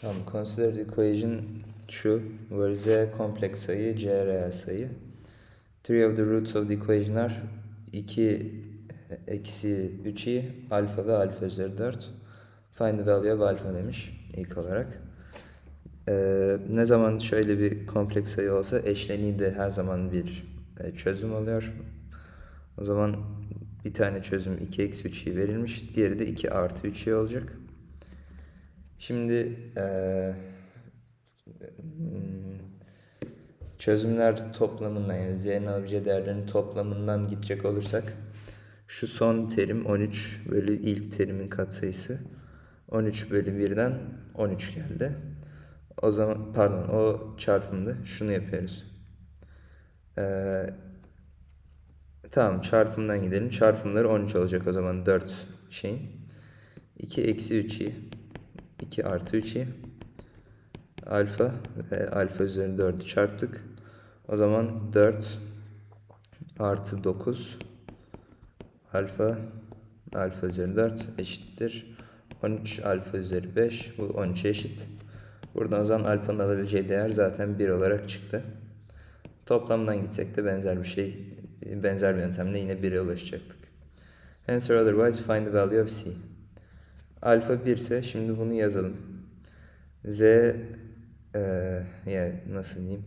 Tamam. Consider the equation şu. Where z kompleks sayı, c reel sayı. Three of the roots of the equation are 2 eksi 3i alfa ve alfa üzeri 4. Find the value of alpha demiş ilk olarak. Ee, ne zaman şöyle bir kompleks sayı olsa eşleniği de her zaman bir e, çözüm oluyor. O zaman bir tane çözüm 2 eksi 3i verilmiş. Diğeri de 2 artı 3i olacak. Şimdi hmm, çözümler toplamından yani z'nin alabileceği değerlerin toplamından gidecek olursak şu son terim 13 bölü ilk terimin katsayısı 13 bölü 1'den 13 geldi. O zaman pardon o çarpımdı. Şunu yapıyoruz. Eee Tamam çarpımdan gidelim. Çarpımları 13 olacak o zaman 4 şeyin. 2 eksi 3i 2 artı 3i alfa ve alfa üzeri 4'ü çarptık. O zaman 4 artı 9 alfa alfa üzeri 4 eşittir. 13 alfa üzeri 5 bu 13 eşit. Buradan o zaman alfanın alabileceği değer zaten 1 olarak çıktı. Toplamdan gitsek de benzer bir şey, benzer bir yöntemle yine 1'e ulaşacaktık. Or otherwise find the value of c. Alfa 1 ise şimdi bunu yazalım. Z eee ya nasıl diyeyim?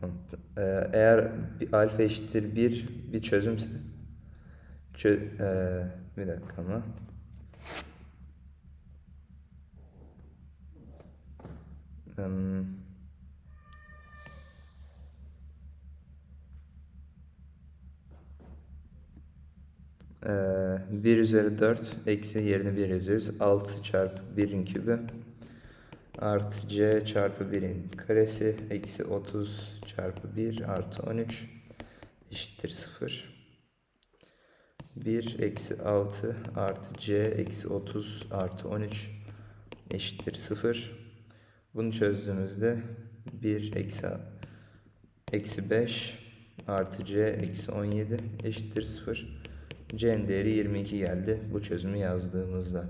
Tamam. Eee, eğer alfa eşittir 1 bir çözümse çö, eee, bir dakika ama Hmm. 1 üzeri 4 eksi yerine 1 yazıyoruz. 6 çarpı 1'in kübü artı c çarpı 1'in karesi eksi 30 çarpı 1 artı 13 eşittir 0. 1 eksi 6 artı c eksi 30 artı 13 eşittir 0. Bunu çözdüğümüzde 1 eksi eksi 5 artı c eksi 17 eşittir 0. C'nin değeri 22 geldi bu çözümü yazdığımızda.